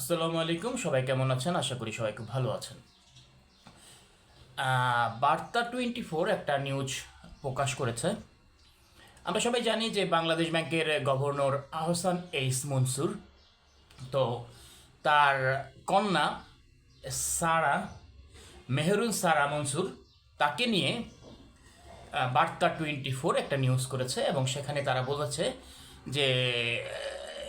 আসসালামু আলাইকুম, সবাই কেমন আছেন? আশা করি সবাই খুব ভালো আছেন। বার্তা টোয়েন্টি ফোর একটা নিউজ প্রকাশ করেছে। আমরা সবাই জানি যে বাংলাদেশ ব্যাংকের গভর্নর আহসান এইস মনসুর, তো তার কন্যা সারা, মেহরুন সারা মনসুর, তাকে নিয়ে বার্তা টোয়েন্টি ফোর একটা নিউজ করেছে এবং সেখানে তারা বলেছে যে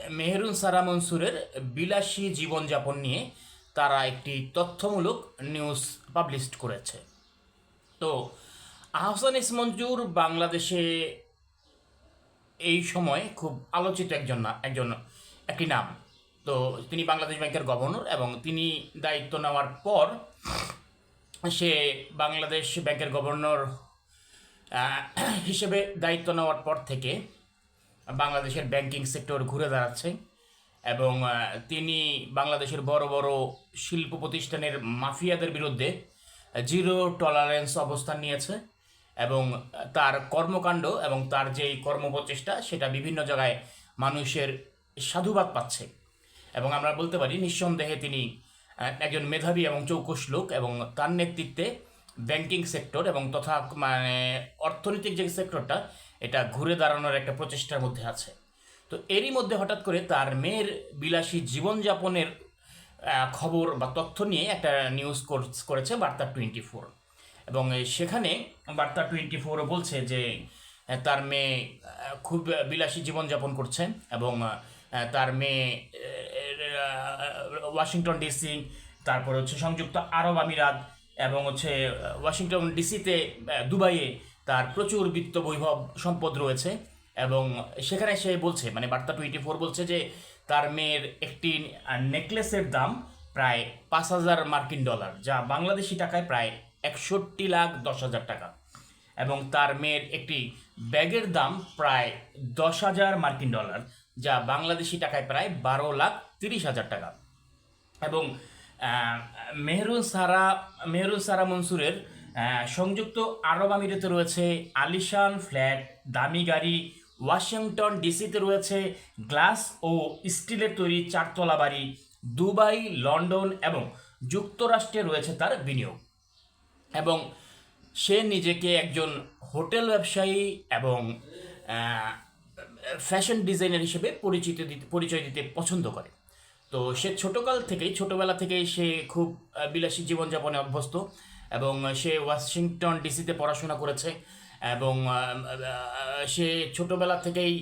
মেহরুন সারা মনসুরের বিলাসী জীবনযাপন নিয়ে তারা একটি তথ্যমূলক নিউজ পাবলিশ করেছে। তো, আহসান ইসমঞ্জুর বাংলাদেশে এই সময় খুব আলোচিত একজন না, একজন, একটি নাম। তো, তিনি বাংলাদেশ ব্যাংকের গভর্নর এবং তিনি দায়িত্ব নেওয়ার পর সে বাংলাদেশ ব্যাংকের গভর্নর হিসেবে দায়িত্ব নেওয়ার পর থেকে বাংলাদেশের ব্যাংকিং সেক্টর ঘুরে দাঁড়াচ্ছে এবং তিনি বাংলাদেশের বড় বড় শিল্প প্রতিষ্ঠানের মাফিয়াদের বিরুদ্ধে জিরো টলারেন্স অবস্থান নিয়েছে এবং তার কর্মকাণ্ড এবং তার যেই কর্মপ্রচেষ্টা, সেটা বিভিন্ন জায়গায় মানুষের সাধুবাদ পাচ্ছে। এবং আমরা বলতে পারি, নিঃসন্দেহে তিনি একজন মেধাবী এবং চৌকস লোক এবং তার নেতৃত্বে ব্যাংকিং সেক্টর এবং তথা মানে অর্থনৈতিক যে সেক্টরটা, এটা ঘুরে দাঁড়ানোর একটা প্রচেষ্টার মধ্যে আছে। তো এরই মধ্যে হঠাৎ করে তার মেয়ের বিলাসী জীবনযাপনের খবর বা তথ্য নিয়ে একটা নিউজ করেছে বার্তা টোয়েন্টি ফোর। এবং সেখানে বার্তা টোয়েন্টি ফোরও বলছে যে তার মেয়ে খুব বিলাসী জীবনযাপন করছে এবং তার মেয়ে ওয়াশিংটন ডিসি, তারপর হচ্ছে সংযুক্ত আরব আমিরাত এবং হচ্ছে ওয়াশিংটন ডিসিতে দুবাইয়ে তার প্রচুর বিত্ত বৈভব সম্পদ রয়েছে এবং সেখানে সে বলছে মানে বার্তা টোয়েন্টি ফোর বলছে যে তার মেয়ের একটি নেকলেসের দাম প্রায় পাঁচ হাজার মার্কিন ডলার, যা বাংলাদেশি টাকায় প্রায় একষট্টি লাখ দশ হাজার টাকা। এবং তার মেয়ের একটি ব্যাগের দাম প্রায় দশ হাজার মার্কিন ডলার, যা বাংলাদেশি টাকায় প্রায় বারো লাখ তিরিশ হাজার টাকা। এবং মেহরুন সারা মেহরুন সারা মনসুরের সংযুক্ত আরব আমিরাতে রয়েছে আলিশান ফ্ল্যাট, দামি গাড়ি, ওয়াশিংটন ডিসিতে রয়েছে গ্লাস ও স্টিলের তৈরি চারতলা বাড়ি, দুবাই, লন্ডন এবং যুক্তরাষ্ট্রে রয়েছে তার বিনিয়োগ। এবং সে নিজেকে একজন হোটেল ব্যবসায়ী এবং ফ্যাশন ডিজাইনার হিসেবে পরিচিত দিতে, পরিচয় দিতে পছন্দ করে। তো সে ছোটকাল থেকেই, ছোটবেলা থেকেই সে খুব বিলাসী জীবনযাপনে অভ্যস্ত এবং সে ওয়াশিংটন ডিসিতে পড়াশোনা করেছে এবং সে ছোটবেলা থেকেই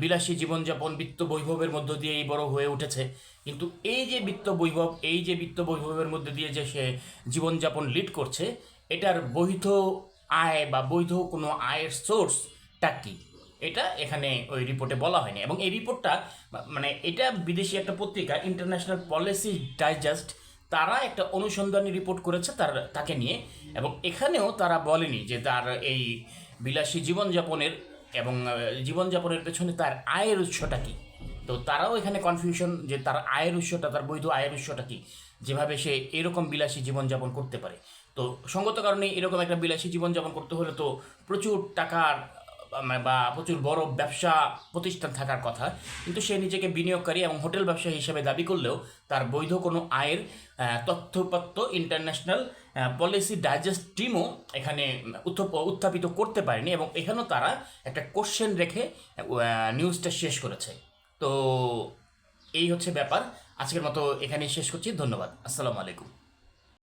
বিলাসী জীবনযাপন, বিত্ত বৈভবের মধ্য দিয়েই বড় হয়ে উঠেছে। কিন্তু এই যে বিত্ত বৈভব, এই যে বিত্ত বৈভবের মধ্যে দিয়ে যে সে জীবনযাপন লিড করছে, এটার বৈধ আয় বা বৈধ কোনো আয়ের সোর্সটা কী? এটা এখানে ওই রিপোর্টে বলা হয়নি। এবং এই রিপোর্টটা মানে এটা বিদেশি একটা পত্রিকা ইন্টারন্যাশনাল পলিসি ডাইজেস্ট তারা একটা অনুসন্ধানী রিপোর্ট করেছে তার, তাকে নিয়ে। এবং এখানেও তারা বলেনি যে তার এই বিলাসী জীবনযাপনের এবং জীবনযাপনের পেছনে তার আয়ের উৎসটা কী। তো তারাও এখানে কনফিউশন যে তার আয়ের উৎসটা, তার বৈধ আয়ের উৎসটা কী, যেভাবে সে এরকম বিলাসী জীবনযাপন করতে পারে। তো সঙ্গত কারণে এরকম একটা বিলাসী জীবনযাপন করতে হলে তো প্রচুর টাকার বা প্রচুর বড় ব্যবসা প্রতিষ্ঠান থাকার কথা, কিন্তু সে নিজেকে বিনিয়োগকারী এবং হোটেল ব্যবসায়ী হিসেবে দাবি করলেও তার বৈধ কোনো আয়ের তথ্যপত্র ইন্টারন্যাশনাল পলিসি ডাইজেস্ট টিমও এখানে উত্থপ- উত্থাপিত করতে পারেনি এবং এখানেও তারা একটা কোশ্চেন রেখে নিউজটা শেষ করেছে। তো এই হচ্ছে ব্যাপার। আজকের মতো এখানেই শেষ করছি। ধন্যবাদ। আসসালামু আলাইকুম।